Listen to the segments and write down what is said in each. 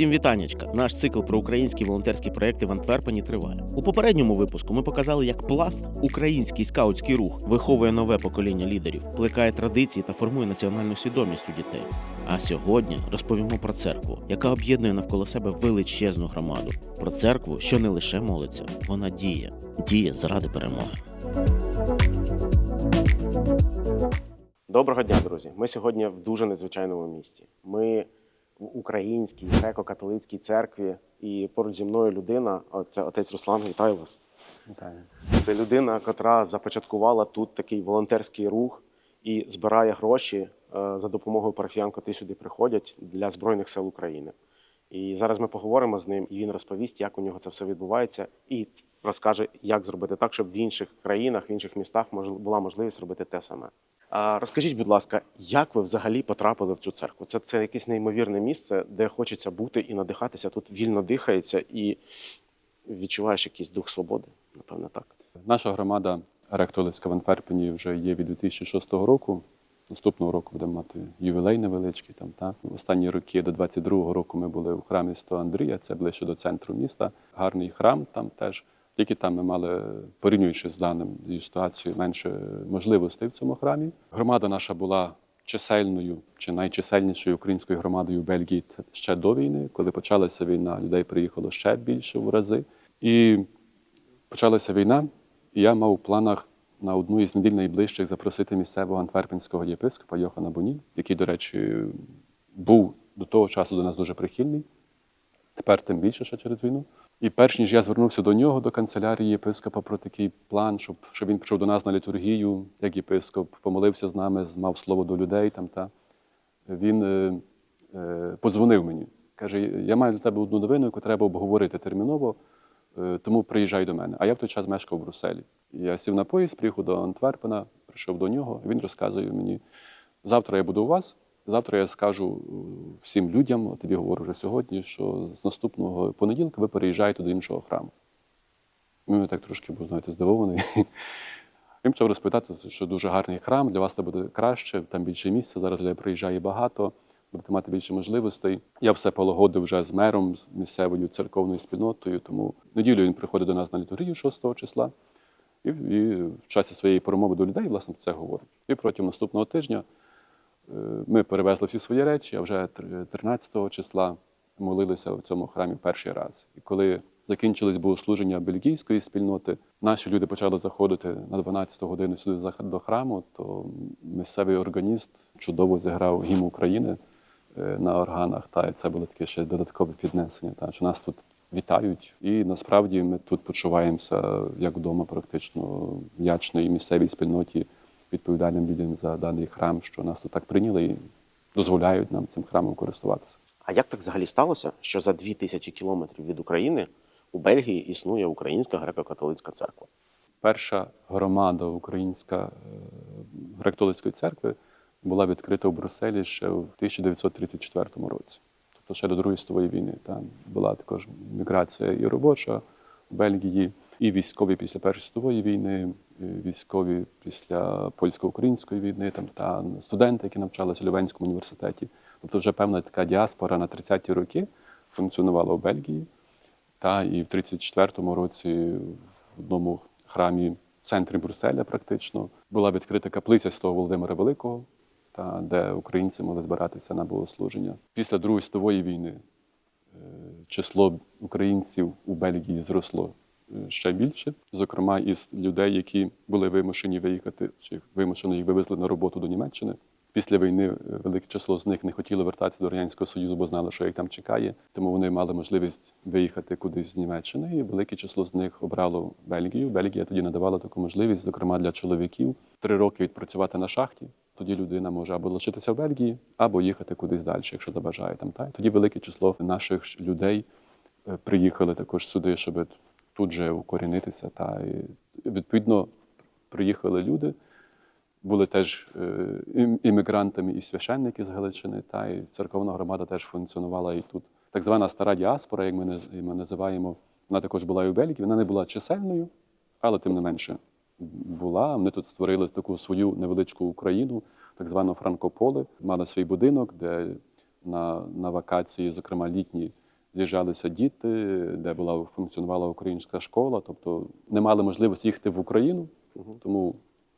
Всім вітаннячка! Наш цикл про українські волонтерські проекти в Антверпені триває. У попередньому випуску ми показали, як пласт, український скаутський рух, виховує нове покоління лідерів, плекає традиції та формує національну свідомість у дітей. А сьогодні розповімо про церкву, яка об'єднує навколо себе величезну громаду. Про церкву, що не лише молиться, вона діє, діє заради перемоги. Доброго дня, друзі! Ми сьогодні в дуже незвичайному місті. Ми в українській греко-католицькій церкві, і поруч зі мною людина, це отець Руслан, вітаю вас. Вітаю. Це людина, яка започаткувала тут такий волонтерський рух і збирає гроші е, за допомогою парафіян, котрі сюди приходять для Збройних сил України. І зараз ми поговоримо з ним, і він розповість, як у нього це все відбувається, і розкаже, як зробити так, щоб в інших країнах, в інших містах була можливість робити те саме. А розкажіть, будь ласка, як ви взагалі потрапили в цю церкву? Це, це якесь неймовірне місце, де хочеться бути і надихатися. Тут вільно дихається і відчуваєш якийсь дух свободи, напевно, так. Наша громада Ректолицька в Антверпені вже є від 2006 року. Наступного року будемо мати ювілей невеличкий. Там, та. В останні роки до 22-го року ми були у храмі Святого Андрія, це ближче до центру міста. Гарний храм там теж. Тільки там ми мали, порівнюючи з даним ситуацією, менше можливостей в цьому храмі. Громада наша була чисельною чи найчисельнішою українською громадою в Бельгії ще до війни. Коли почалася війна, людей приїхало ще більше в рази. І почалася війна, і я мав у планах на одну із неділь найближчих запросити місцевого антверпенського єпископа Йохана Боні, який, до речі, був до того часу до нас дуже прихильний, тепер тим більше ще через війну. І перш ніж я звернувся до нього, до канцелярії єпископа про такий план, щоб, щоб він прийшов до нас на літургію, як єпископ, помолився з нами, мав слово до людей там. Та. Він е, е, подзвонив мені. Каже: я маю для тебе одну новину, яку треба обговорити терміново, е, тому приїжджай до мене. А я в той час мешкав в Брюсселі. Я сів на поїзд, приїхав до Антверпена, прийшов до нього, він розказує мені: завтра я буду у вас. Завтра я скажу е, всім людям, тобі говорю вже сьогодні, що з наступного понеділка ви переїжджаєте до іншого храму. Ну, я так трошки був, знаєте, здивований. Він почав розповідати, що дуже гарний храм, для вас це буде краще, там більше місця, зараз людей приїжджає багато, будете мати більше можливостей. Я все полагодив вже з мером, з місцевою церковною спільнотою, тому неділю він приходить до нас на літургію 6 числа і, і в часі своєї промови до людей, власне, це говорить. І протягом наступного тижня е, ми перевезли всі свої речі, а вже тр- 13 числа молилися в цьому храмі перший раз. І коли закінчились богослуження бельгійської спільноти, наші люди почали заходити на 12 годину сюди до храму, то місцевий органіст чудово зіграв гімн України е, на органах. Та і це було таке ще додаткове піднесення. Та що нас тут вітають, і насправді ми тут почуваємося як вдома, практично вдячної місцевій спільноті, відповідальним людям за даний храм, що нас тут так прийняли і дозволяють нам цим храмом користуватися. А як так взагалі сталося, що за дві тисячі кілометрів від України у Бельгії існує Українська греко-католицька церква? Перша громада українська е, греко-католицької церкви була відкрита в Брюсселі ще в 1934 році, ще до Другої світової війни. Там була також міграція і робоча в Бельгії, і військові після Першої світової війни, і військові після польсько-української війни, там та студенти, які навчалися в Львенському університеті. Тобто вже певна така діаспора на 30-ті роки функціонувала в Бельгії. Та і в 34-му році в одному храмі в центрі Брюсселя практично була відкрита каплиця святого Володимира Великого, де українці могли збиратися на богослуження. Після Другої світової війни е, число українців у Бельгії зросло е, ще більше, зокрема із людей, які були вимушені виїхати, чи вимушено їх вивезли на роботу до Німеччини. Після війни е, велике число з них не хотіло вертатися до Радянського Союзу, бо знали, що їх там чекає. Тому вони мали можливість виїхати кудись з Німеччини, і велике число з них обрало Бельгію. Бельгія тоді надавала таку можливість, зокрема для чоловіків, три роки відпрацювати на шахті. Тоді людина може або лишитися в Бельгії, або їхати кудись далі, якщо забажає там. Та тоді велике число наших людей е, приїхали також сюди, щоб тут же укорінитися. Та і відповідно приїхали люди були теж е, іммігрантами і священники з Галичини, та і церковна громада теж функціонувала і тут. Так звана стара діаспора, як ми наз- ми називаємо, вона також була і в Бельгії. Вона не була чисельною, але тим не менше була. Вони тут створили таку свою невеличку Україну, так звану Франкополе, мали свій будинок, де на, на вакації, зокрема літні, з'їжджалися діти, де була функціонувала українська школа, тобто не мали можливості їхати в Україну, тому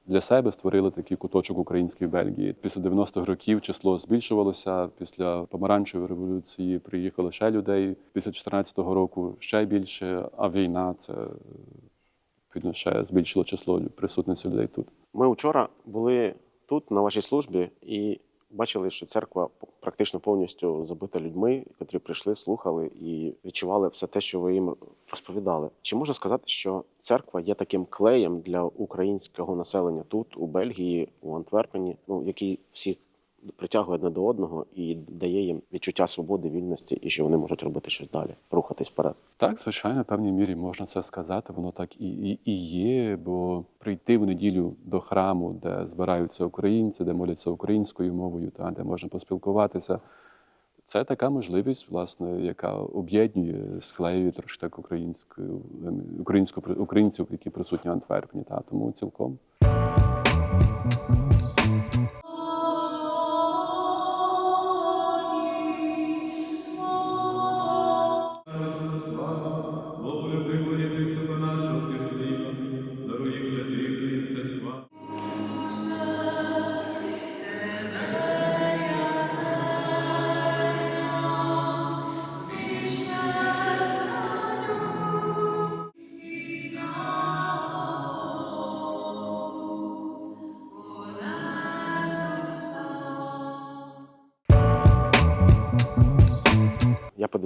для себе створили такий куточок український в Бельгії. Після 90-х років число збільшувалося. Після помаранчевої революції приїхало ще людей. Після 14-го року ще більше. А війна це відповідно ще збільшило число присутності людей тут. Ми вчора були тут на вашій службі і бачили, що церква практично повністю забита людьми, які прийшли, слухали і відчували все те, що ви їм розповідали. Чи можна сказати, що церква є таким клеєм для українського населення тут, у Бельгії, у Антверпені, ну який всіх притягує одне до одного і дає їм відчуття свободи, вільності, і що вони можуть робити щось далі, рухатись вперед. Так, звичайно, в певній мірі можна це сказати. Воно так і, і, і є. Бо прийти в неділю до храму, де збираються українці, де моляться українською мовою, та де можна поспілкуватися. Це така можливість, власне, яка об'єднує, склеює трошки так українську, ем, українську українців, які присутні в Антверпені. Та тому цілком.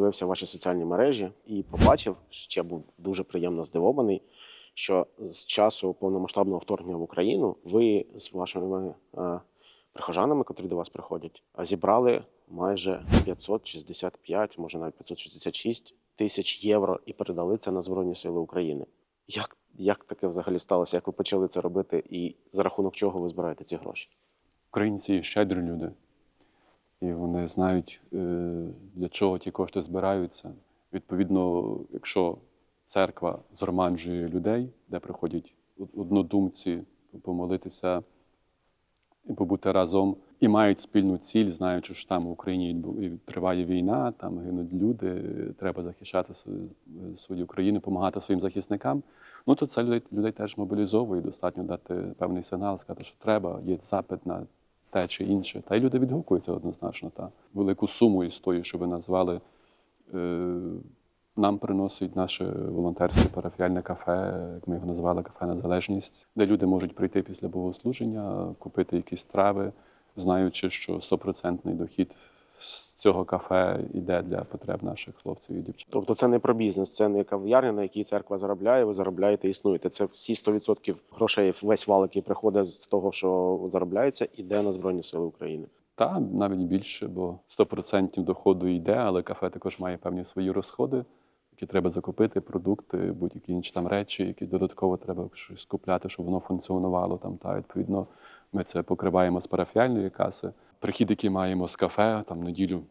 Я подивився ваші соціальні мережі і побачив, ще був дуже приємно здивований, що з часу повномасштабного вторгнення в Україну ви з вашими е, прихожанами, котрі до вас приходять, зібрали майже 565, може навіть 566 тисяч євро і передали це на Збройні Сили України. Як, як таке взагалі сталося? Як ви почали це робити, і за рахунок чого ви збираєте ці гроші? Українці щедрі люди, і вони знають, е, для чого ті кошти збираються. Відповідно, якщо церква згромаджує людей, де приходять однодумці помолитися і побути разом, і мають спільну ціль, знаючи, що там в Україні триває війна, там гинуть люди, треба захищати свою- країну, допомагати своїм захисникам. Ну то це людей, людей теж мобілізовує. Достатньо дати певний сигнал, сказати, що треба, є запит на те чи інше. Та й люди відгукуються однозначно. Та велику суму із тої, що ви назвали. Е, нам приносить наше волонтерське парафіальне кафе, як ми його називали, кафе Незалежність, де люди можуть прийти після богослуження, купити якісь трави, знаючи, що стопроцентний дохід з цього кафе йде для потреб наших хлопців і дівчат. Тобто це не про бізнес, це не кав'ярня, на якій церква заробляє, ви заробляєте існуєте. Це всі 100% грошей, весь вал, який приходить з того, що заробляється, іде на Збройні Сили України. Та навіть більше, бо 100% доходу йде, але кафе також має певні свої розходи, які треба закупити, продукти, будь-які інші там речі, які додатково треба щось купляти, щоб воно функціонувало там. Та відповідно ми це покриваємо з парафіальної каси. Прихід, який маємо з кафе, там неділю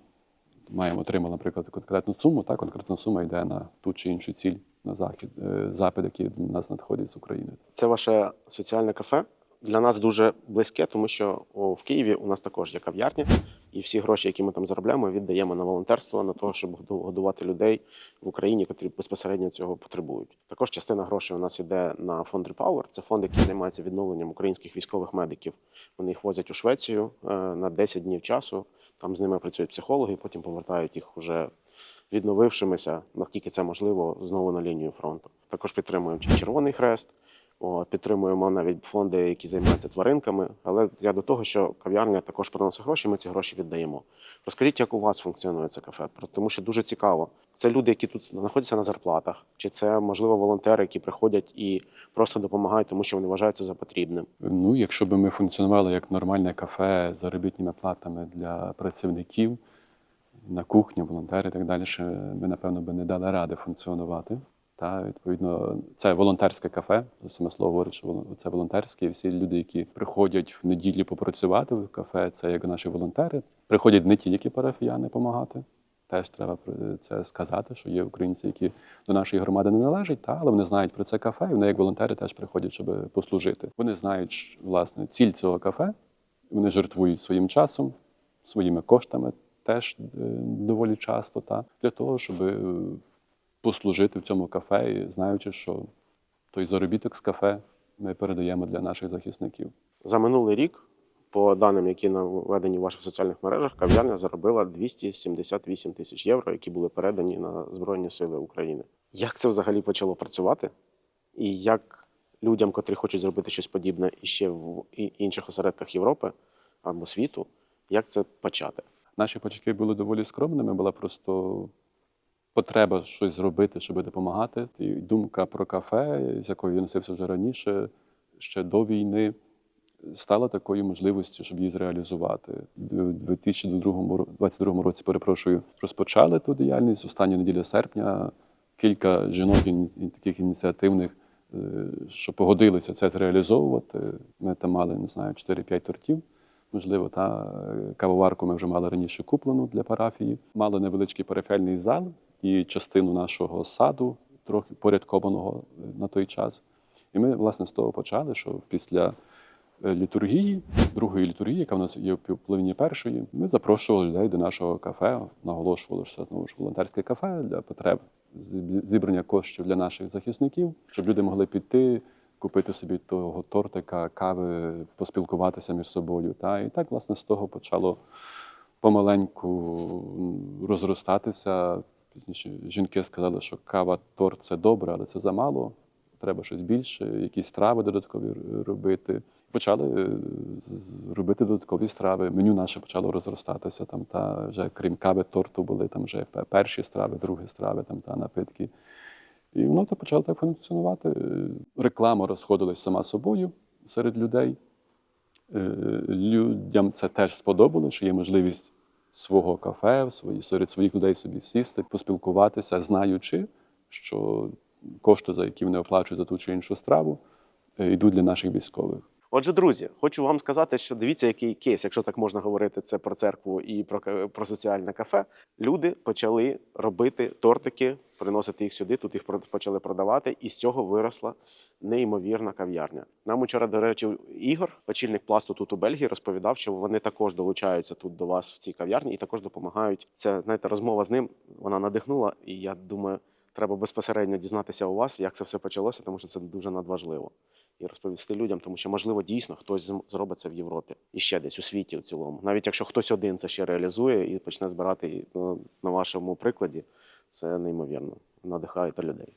маємо отримали, наприклад, конкретну суму. Та конкретна сума йде на ту чи іншу ціль на захід, е, запит, який до нас надходить з України. Це ваше соціальне кафе. Для нас дуже близьке, тому що в Києві у нас також є кав'ярня, і всі гроші, які ми там заробляємо, віддаємо на волонтерство, на те, щоб году- годувати людей в Україні, які безпосередньо цього потребують. Також частина грошей у нас іде на фонд Repower. Це фонд, який займається відновленням українських військових медиків. Вони їх возять у Швецію е, на 10 днів часу. Там з ними працюють психологи, потім повертають їх уже відновившимися, наскільки це можливо, знову на лінію фронту. Також підтримуємо Червоний Хрест. От, підтримуємо навіть фонди, які займаються тваринками. Але я до того, що кав'ярня також приносить гроші, ми ці гроші віддаємо. Розкажіть, як у вас функціонує це кафе? Тому що дуже цікаво. Це люди, які тут знаходяться на зарплатах, чи це можливо волонтери, які приходять і просто допомагають, тому що вони вважаються за потрібним. Ну, якщо б ми функціонували як нормальне кафе з заробітними платами для працівників на кухні, волонтери і так далі, ми, напевно, би не дали ради функціонувати. Та відповідно, це волонтерське кафе. Саме слово говорить, що це волонтерське. Всі люди, які приходять в неділю попрацювати в кафе, це як наші волонтери. Приходять не тільки парафіяни допомагати. Теж треба це сказати, що є українці, які до нашої громади не належать, та але вони знають про це кафе, і вони як волонтери теж приходять, щоб послужити. Вони знають власне ціль цього кафе. Вони жертвують своїм часом, своїми коштами, теж е, доволі часто, та, для того, щоб е, послужити в цьому кафе, і знаючи, що той заробіток з кафе ми передаємо для наших захисників. За минулий рік, по даним, які наведені в ваших соціальних мережах, кав'ярня заробила 278 тисяч євро, які були передані на Збройні Сили України. Як це взагалі почало працювати? І як людям, котрі хочуть зробити щось подібне і ще в інших осередках Європи або світу, як це почати? Наші початки були доволі скромними, була просто потреба щось зробити, щоб допомагати. І думка про кафе, з якою я носився вже раніше, ще до війни, стала такою можливістю, щоб її зреалізувати. У 2022 році, перепрошую, розпочали ту діяльність. Остання неділя серпня кілька жінок ін- ін- таких ініціативних, е, що погодилися це зреалізовувати. Ми там мали, не знаю, 4-5 тортів. Можливо, та е, кавоварку ми вже мали раніше куплену для парафії. Мали невеличкий перифельний зал і частину нашого саду, трохи порядкованого е, на той час. І ми, власне, з того почали, що після е, літургії, другої літургії, яка в нас є в половині першої, ми запрошували людей до нашого кафе, наголошували, що це знову ж волонтерське кафе для потреб зібрання коштів для наших захисників, щоб люди могли піти, купити собі того тортика, кави, поспілкуватися між собою. Та і так, власне, з того почало помаленьку розростатися. Пізніше жінки сказали, що кава, торт це добре, але це замало. Треба щось більше, якісь страви додаткові робити. Почали е, робити додаткові страви. Меню наше почало розростатися. Там та вже крім кави, торту були там вже перші страви, другі страви, там та напитки. І воно то почало так функціонувати. Реклама розходилась сама собою серед людей. Е, Людям це теж сподобалося, що є можливість свого кафе, свої, серед своїх людей собі сісти, поспілкуватися, знаючи, що кошти, за які вони оплачують за ту чи іншу страву, е, йдуть для наших військових. Отже, друзі, хочу вам сказати, що дивіться, який кейс, якщо так можна говорити, це про церкву і про, про соціальне кафе. Люди почали робити тортики, приносити їх сюди, тут їх почали продавати, і з цього виросла неймовірна кав'ярня. Нам учора, до речі, Ігор, очільник пласту тут у Бельгії, розповідав, що вони також долучаються тут до вас в цій кав'ярні і також допомагають. Це знаєте, розмова з ним вона надихнула, і я думаю, треба безпосередньо дізнатися у вас, як це все почалося, тому що це дуже надважливо і розповісти людям, тому що можливо дійсно хтось зробить це в Європі і ще десь у світі в цілому. Навіть якщо хтось один це ще реалізує і почне збирати ну, на вашому прикладі, це неймовірно. надихає та людей.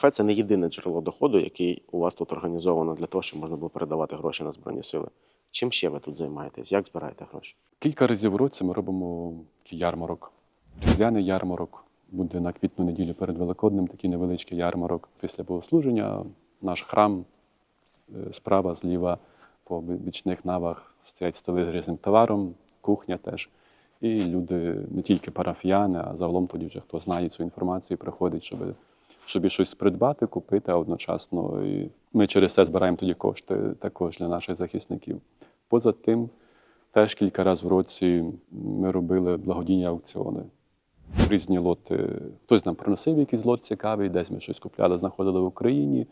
Кафе це не єдине джерело доходу, який у вас тут організовано для того, щоб можна було передавати гроші на збройні сили. Чим ще ви тут займаєтесь? Як збираєте гроші? Кілька разів в році ми робимо ярмарок. Різдвяний ярмарок буде на квітну неділю перед Великоднем, такий невеличкий ярмарок. Після богослуження наш храм е, справа, зліва по бічних навах стоять столи з різним товаром, кухня теж. І люди, не тільки парафіяни, а загалом тоді вже хто знає цю інформацію, приходить, щоб, щоб і щось придбати, купити, а одночасно і ми через це збираємо тоді кошти також для наших захисників. Поза тим, Теж кілька разів в році ми робили благодійні аукціони. Різні лоти. Хтось нам приносив якийсь лот цікавий, десь ми щось купляли, знаходили в Україні,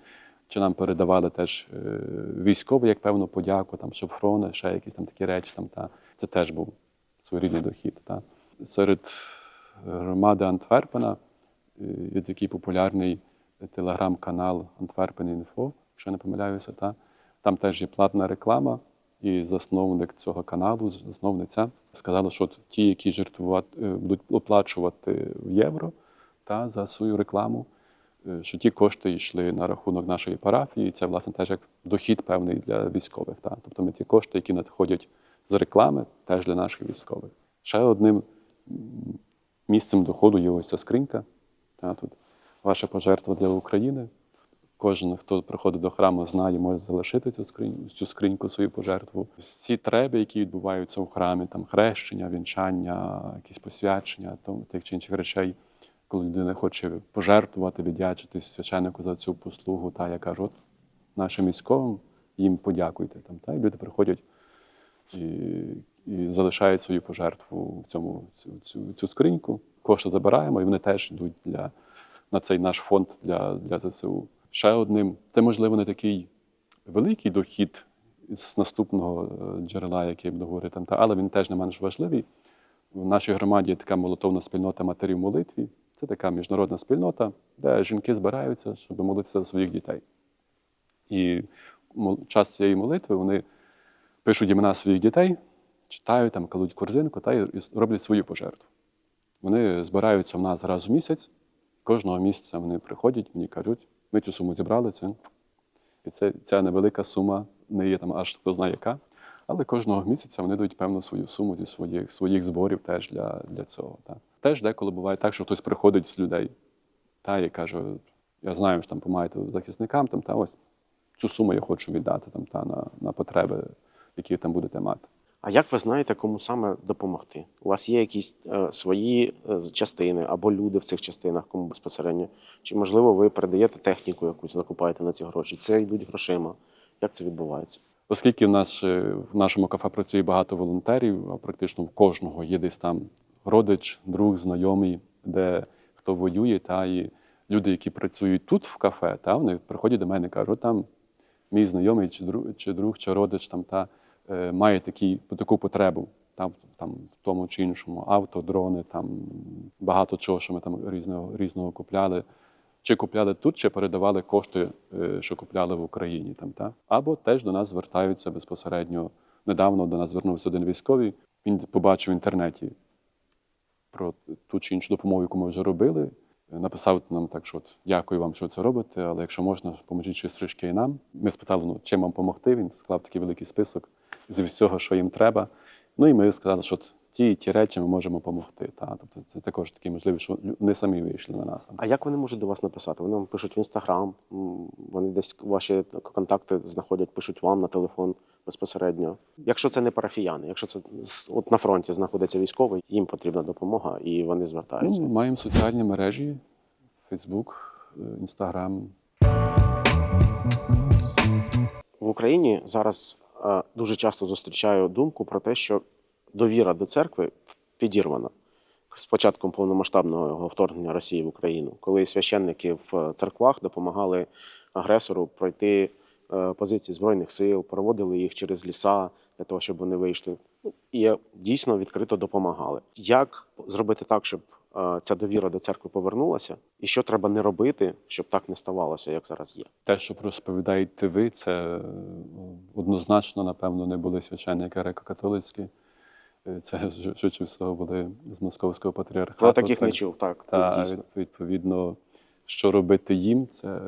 чи нам передавали теж е, військові, як певну подяку, там шеврони, ще якісь там такі речі. Там, та. Це теж був своєрідний дохід. Та. Серед громади Антверпена є такий популярний телеграм-канал Антверпен.Інфо, якщо не помиляюся. Та. Там теж є платна реклама. І засновник цього каналу, засновниця, сказала, що ті, які жертвувати е, будуть оплачувати в євро та за свою рекламу, е, що ті кошти йшли на рахунок нашої парафії. Це власне теж як дохід певний для військових. Та тобто ми ті кошти, які надходять з реклами, теж для наших військових. Ще одним місцем доходу є ось ця скринька. Та тут ваша пожертва для України. Кожен, хто приходить до храму, знає, може залишити цю скринь, цю скриньку, свою пожертву. Всі треби, які відбуваються у храмі, там хрещення, вінчання, якісь посвячення там, тих чи інших речей, коли людина хоче пожертвувати, віддячитись священнику за цю послугу, та я кажу, от нашим військовим їм подякуйте. Там, та, і люди приходять і, і залишають свою пожертву в цьому цю, цю, цю скриньку. Кошти забираємо, і вони теж йдуть для, на цей наш фонд для, для ЗСУ. Ще одним, це можливо не такий великий дохід з наступного е, джерела, який я буду говорити, але він теж не менш важливий. В нашій громаді є така молитовна спільнота матерів молитві. Це така міжнародна спільнота, де жінки збираються, щоб молитися за своїх дітей. І час цієї молитви вони пишуть імена своїх дітей, читають, там, кладуть корзинку та й роблять свою пожертву. Вони збираються в нас раз в місяць. Кожного місяця вони приходять, мені кажуть, ми цю суму зібрали. Це. І це, ця невелика сума, не є там аж хто знає яка. Але кожного місяця вони дають певну свою суму зі своїх, своїх зборів теж для, для цього. Та. Теж деколи буває так, що хтось приходить з людей та, і каже, я знаю, що там допомагаєте захисникам, там, та ось цю суму я хочу віддати там, та, на, на потреби, які там будете мати. А як ви знаєте, кому саме допомогти? У вас є якісь е, свої е, частини або люди в цих частинах, кому безпосередньо? Чи можливо ви передаєте техніку якусь, закупаєте на ці гроші? Це йдуть грошима? Як це відбувається? Оскільки в нас е, в нашому кафе працює багато волонтерів, а практично в кожного є десь там родич, друг, знайомий, де хто воює, та і люди, які працюють тут в кафе, та вони приходять до мене і кажуть, там мій знайомий чи друг, чи друг, чи родич там та має такі, таку потребу. Там, там в тому чи іншому авто, дрони, там багато чого, що ми там різного різного купляли. Чи купляли тут, чи передавали кошти, е, що купляли в Україні там, та? або теж до нас звертаються безпосередньо. Недавно до нас звернувся один військовий. Він побачив в інтернеті про ту чи іншу допомогу, яку ми вже робили. Написав нам так, що от, дякую вам, що це робите, але якщо можна, поможіть щось трішки і нам. Ми спитали, ну, чим вам допомогти. Він склав такий великий список з всього, що їм треба. Ну і ми сказали, що ті і ті речі ми можемо допомогти. Та? Тобто це також такі можливість, що вони самі вийшли на нас. А як вони можуть до вас написати? Вони вам пишуть в інстаграм, вони десь ваші контакти знаходять, пишуть вам на телефон безпосередньо. Якщо це не парафіяни, якщо це от на фронті знаходиться військовий, їм потрібна допомога, і вони звертаються. Ну, маємо соціальні мережі: Facebook, Instagram. В Україні зараз дуже часто зустрічаю думку про те, що довіра до церкви підірвана з початком повномасштабного вторгнення Росії в Україну, коли священники в церквах допомагали агресору пройти е, позиції збройних сил, проводили їх через ліса для того, щоб вони вийшли. Ну, І дійсно відкрито допомагали. Як зробити так, щоб е, ця довіра до церкви повернулася, і що треба не робити, щоб так не ставалося, як зараз є? Те, що розповідаєте ви, це е, однозначно, напевно, не були священники греко-католицькі. Е, Це швидше всього були з московського патріархату. Про таких Так, не чув. Так, Та дійсно. відповідно, що робити їм, це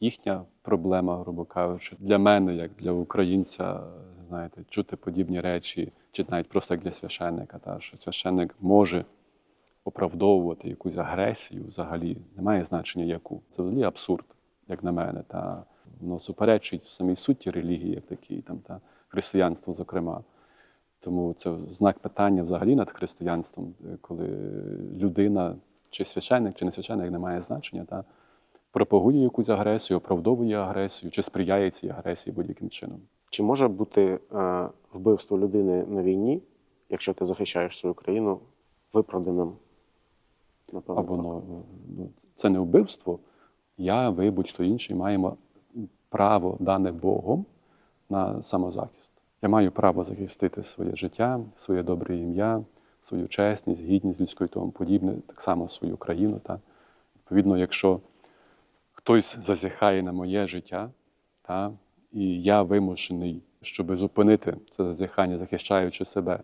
їхня проблема, грубо кажучи. Для мене, як для українця, знаєте, чути подібні речі, чи навіть просто як для священника, та, що священник може оправдовувати якусь агресію взагалі, немає значення яку. Це взагалі абсурд, як на мене. Та воно суперечить самій суті релігії, як такій, там, та християнству, зокрема. Тому це знак питання взагалі над християнством, е, коли людина, чи священник, чи не священник, не має значення, та пропагує якусь агресію, оправдовує агресію, чи сприяє цій агресії будь-яким чином. Чи може бути е, вбивство людини на війні, якщо ти захищаєш свою країну, виправданим? Напевно, А воно ну, це не вбивство. Я, ви, будь-хто інший, маємо право дане Богом на самозахист. Я маю право захистити своє життя, своє добре ім'я, свою чесність, гідність людську і тому подібне, так само свою країну. Та? Відповідно, якщо хтось зазіхає на моє життя, та, і я вимушений, щоб зупинити це зазіхання, захищаючи себе,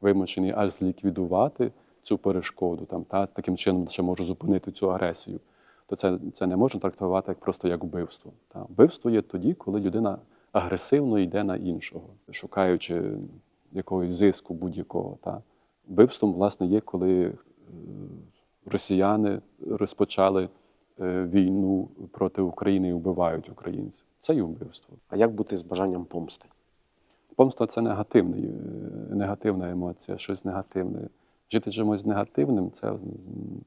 вимушений аж зліквідувати цю перешкоду, там, та, таким чином ще можу зупинити цю агресію, то це, це не можна трактувати як просто як вбивство. Та. Вбивство є тоді, коли людина агресивно йде на іншого, шукаючи якогось зиску будь-якого. Та. Вбивством, власне, є, коли е, росіяни розпочали е, війну проти України і вбивають українців. Це є вбивство. А як бути з бажанням помсти? Помста це негативний, е, негативна емоція, щось негативне, Жити чимось негативним це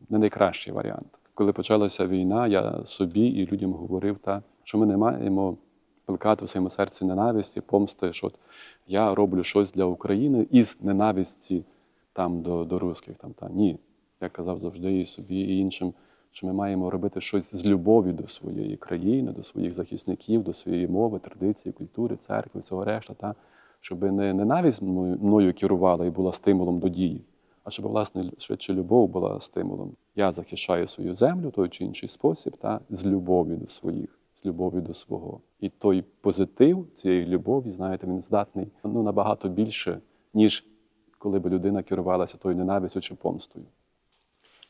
не найкращий варіант. Коли почалася війна, я собі і людям говорив, та, що ми не маємо плекати в своєму серці ненависті, помсти, що от я роблю щось для України із ненависті там до, до русських. Там, та. Ні. Я казав завжди і собі, і іншим, що ми маємо робити щось з любові до своєї країни, до своїх захисників, до своєї мови, традиції, культури, церкви, всього решта, та, щоб не ненависть мною, керувала і була стимулом до дії, а щоб власне швидше любов була стимулом. Я захищаю свою землю той чи інший спосіб, та з любові до своїх, з любові до свого. І той позитив цієї любові, знаєте, він здатний ну, набагато більше, ніж коли б людина керувалася тою ненавистю чи помстою.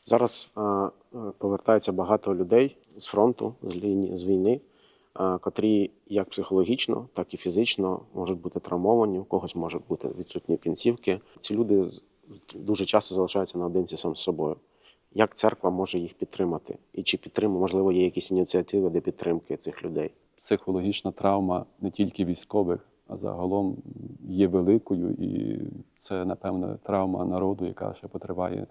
Зараз е, е, повертається багато людей з фронту, з лінії з війни, е, котрі як психологічно, так і фізично можуть бути травмовані, у когось можуть бути відсутні кінцівки. Ці люди дуже часто залишаються наодинці сам з собою. Як церква може їх підтримати? І чи підтримує, можливо, є якісь ініціативи для підтримки цих людей? психологічна травма не тільки військових, а загалом є великою, і це, напевно, травма народу, яка ще потриває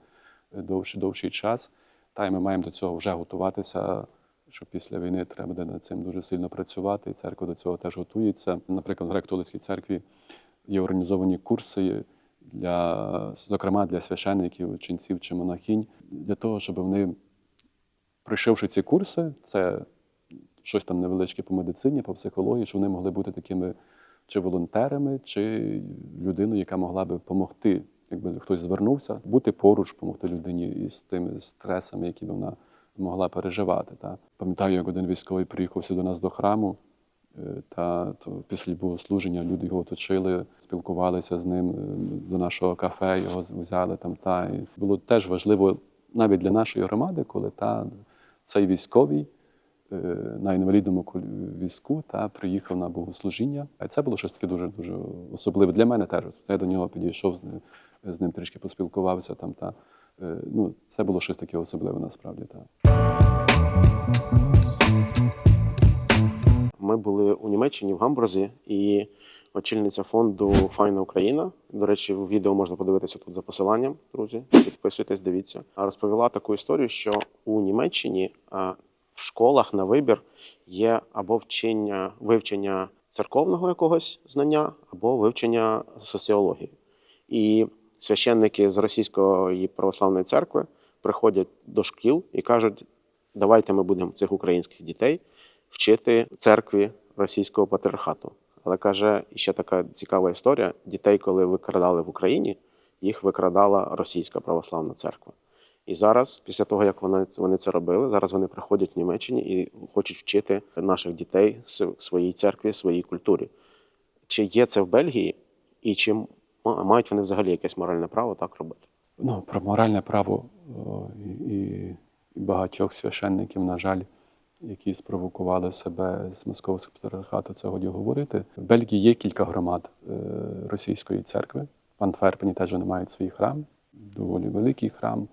довший довший час. Та й ми маємо до цього вже готуватися. Що після війни треба буде над цим дуже сильно працювати, і церква до цього теж готується. Наприклад, в греко-католицькій церкві є організовані курси для, зокрема, для священників, ченців чи монахінь, для того, щоб вони, пройшовши ці курси, це щось там невеличке по медицині, по психології, що вони могли бути такими чи волонтерами, чи людиною, яка могла би допомогти, якби хтось звернувся, бути поруч, допомогти людині із тими стресами, які вона могла переживати. Та. Пам'ятаю, як один військовий приїхався до нас до храму, та то після богослуження люди його оточили, спілкувалися з ним е, до нашого кафе, його взяли там. Та. І було теж важливо навіть для нашої громади, коли та, цей військовий е, на інвалідному візку та приїхав на богослужіння. А це було щось таке дуже дуже особливе для мене теж. Я до нього підійшов з ним, з ним трішки поспілкувався там. Та е, ну це було щось таке особливе насправді. Та. Ми були у Німеччині в Гамбурзі, і очільниця фонду Файна Україна. До речі, відео можна подивитися тут за посиланням, друзі. Підписуйтесь, дивіться. Розповіла таку історію, що у Німеччині в школах на вибір є або вчення, вивчення церковного якогось знання, або вивчення соціології. І священники з російської православної церкви приходять до шкіл і кажуть: давайте ми будемо цих українських дітей вчити церкві російського патріархату. Але каже, ще така цікава історія: дітей, коли викрадали в Україні, їх викрадала російська православна церква. І зараз, після того як вони, вони це робили, зараз вони приходять в Німеччині і хочуть вчити наших дітей своїй церкві, своїй культурі. Чи є це в Бельгії, і чи мають вони взагалі якесь моральне право так робити? Ну, про моральне право і і багатьох священників, на жаль, які спровокували себе з московського патріархату, це годі говорити. В Бельгії є кілька громад е, російської церкви. В Антверпені теж вони мають свій храм, доволі великий храм.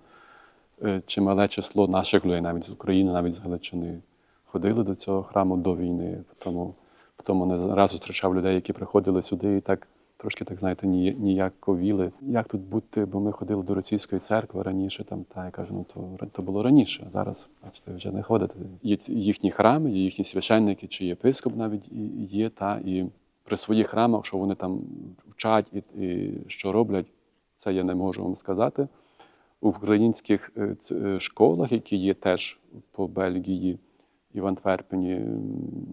Е, Чимале число наших людей, навіть з України, навіть з Галичини, ходили до цього храму до війни. Тому, тому не раз зустрічав людей, які приходили сюди і так трошки, так знаєте, ні- ніяковіли. Як тут бути, бо ми ходили до російської церкви раніше, там, та я кажу, ну то, то було раніше, а зараз, бачите, вже не ходите. Є їхні храми, їхні священники чи єпископ навіть є, та, і при своїх храмах, що вони там вчать і, і що роблять, це я не можу вам сказати. У українських е, е, школах, які є теж по Бельгії і в Антверпені,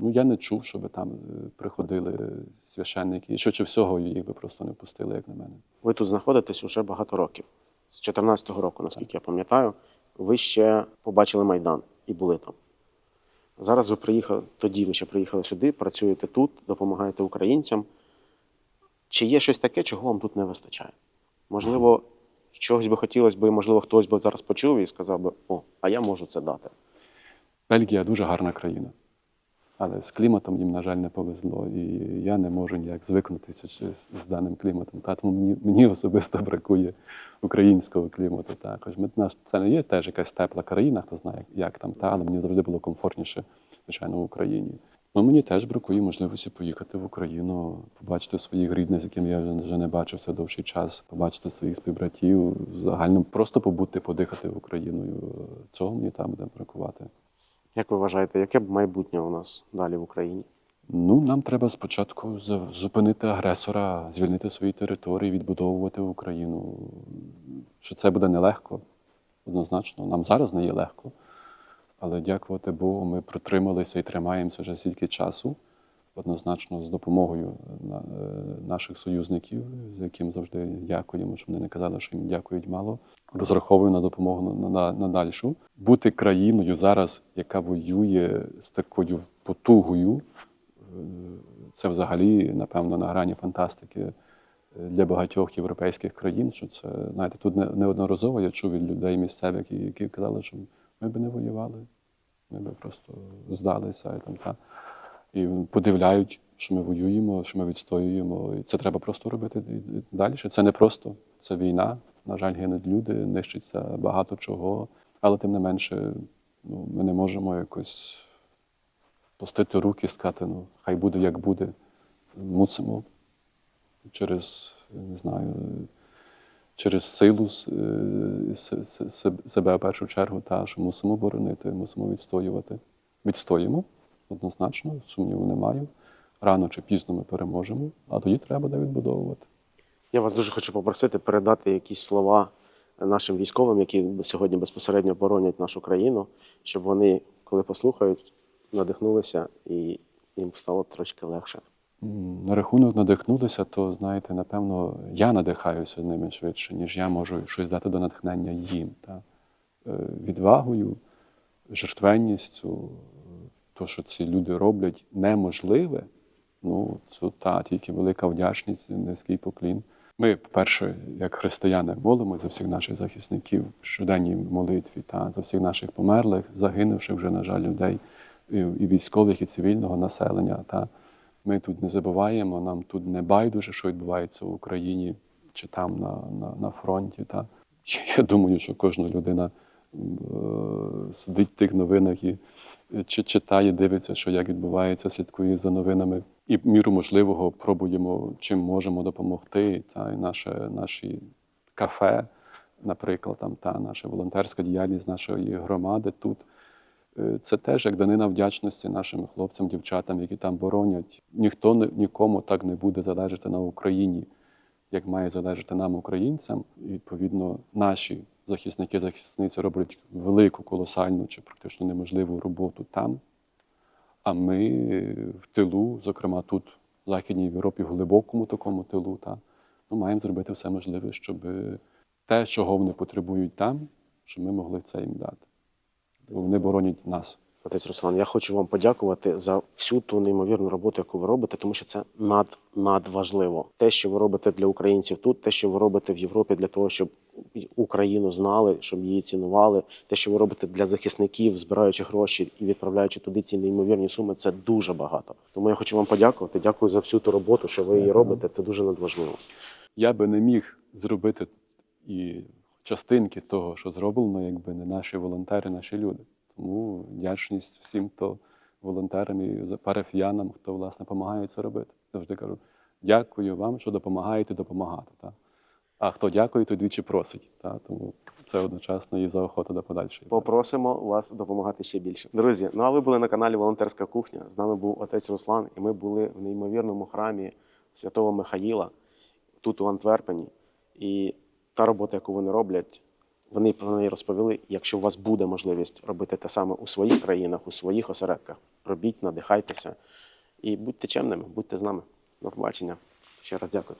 ну я не чув, щоб там е, приходили священники. І швидше всього їх би просто не пустили, як на мене. Ви тут знаходитесь уже багато років. З 14-го року, наскільки я пам'ятаю, ви ще побачили Майдан і були там. Зараз ви приїхали, тоді ви ще приїхали сюди, працюєте тут, допомагаєте українцям. Чи є щось таке, чого вам тут не вистачає? Можливо, чогось би хотілося б, можливо, хтось би зараз почув і сказав би, о, а я можу це дати. Бельгія дуже гарна країна, але з кліматом їм, на жаль, не повезло. І я не можу ніяк звикнутися з, даним кліматом. Та, тому мені, мені особисто бракує українського клімату. Також ми наш це не є теж якась тепла країна, хто знає, як там, та, але мені завжди було комфортніше, звичайно, в Україні. Ну, мені теж бракує можливості поїхати в Україну, побачити своїх рідних, з якими я вже не бачився довший час, побачити своїх співбратів, загально просто побути, подихати Україною. Цього мені там буде бракувати. Як ви вважаєте, яке б майбутнє у нас далі в Україні? Ну, нам треба спочатку зупинити агресора, звільнити свої території, відбудовувати Україну. Що це буде нелегко, однозначно. Нам зараз не є легко. Але дякувати Богу, ми протрималися і тримаємося вже стільки часу, однозначно з допомогою е, наших союзників, з яким завжди дякуємо, щоб вони не казали, що їм дякують мало. Розраховую на допомогу на, на, на дальшу. Бути країною зараз, яка воює з такою потугою, е, це взагалі, напевно, на грані фантастики е, для багатьох європейських країн. Що це, знаєте, тут неодноразово я чув від людей місцевих, які казали, що ми б не воювали, ми б просто здалися і там та. І подивляють, що ми воюємо, що ми відстоюємо. І це треба просто робити далі. Це не просто, це війна. На жаль, гинуть люди, нищиться багато чого. Але тим не менше, ну, ми не можемо якось пустити руки і сказати, ну, хай буде як буде. Мусимо через, не знаю, через силу е, себе в першу чергу, та, що мусимо боронити, мусимо відстоювати. Відстоїмо, однозначно, сумніву не маю. Рано чи пізно ми переможемо, а тоді треба буде відбудовувати. Я вас дуже хочу попросити передати якісь слова нашим військовим, які сьогодні безпосередньо боронять нашу країну, щоб вони, коли послухають, надихнулися і їм стало трошки легше. На рахунок надихнутися, то знаєте, напевно, я надихаюся ними швидше, ніж я можу щось дати до натхнення їм. Та? Е, Відвагою, жертвенністю, то, що ці люди роблять неможливе, ну це та тільки велика вдячність, низький поклін. Ми, по-перше, як християни, молимося за всіх наших захисників в щоденній молитві та за всіх наших померлих, загинувших вже, на жаль, людей і, військових, і цивільного населення. Та ми тут не забуваємо, нам тут не байдуже, що відбувається в Україні чи там на, на, на фронті. Та. Я думаю, що кожна людина е, сидить в тих новинах і чи читає, дивиться, що як відбувається, слідкує за новинами. І міру можливого пробуємо, чим можемо допомогти. Та, і наше, наші кафе, наприклад, там, та наша волонтерська діяльність нашої громади тут. Е, Це теж як данина вдячності нашим хлопцям, дівчатам, які там боронять. Ніхто нікому так не буде залежати на Україні, як має залежати нам, українцям. І, відповідно, наші захисники, захисниці роблять велику, колосальну чи практично неможливу роботу там. А ми в тилу, зокрема тут, в Західній Європі, в глибокому такому тилу, та, ну, маємо зробити все можливе, щоб те, чого вони потребують там, щоб ми могли це їм дати. Бо вони боронять нас. Отець Руслан, я хочу вам подякувати за всю ту неймовірну роботу, яку ви робите, тому що це над надважливо. Те, що ви робите для українців тут, те, що ви робите в Європі для того, щоб Україну знали, щоб її цінували, те, що ви робите для захисників, збираючи гроші і відправляючи туди ці неймовірні суми, це дуже багато. Тому я хочу вам подякувати. Дякую за всю ту роботу, що ви її робите. Це дуже надважливо. Я би не міг зробити і частинки того, що зроблено, якби не наші волонтери, наші люди. Тому вдячність всім, хто волонтерам і парафіянам, хто власне допомагає це робити. Завжди кажу, дякую вам, що допомагаєте допомагати. Та? А хто дякує, то двічі просить. Та? Тому це одночасно і заохота до подальшої. Попросимо вас допомагати ще більше. Друзі, ну а ви були на каналі Волонтерська кухня. З нами був отець Руслан, і ми були в неймовірному храмі святого Михаїла тут у Антверпені. І та робота, яку вони роблять, вони про неї розповіли. Якщо у вас буде можливість робити те саме у своїх країнах, у своїх осередках, робіть, надихайтеся і будьте чемними, будьте з нами. До побачення. Ще раз дякую.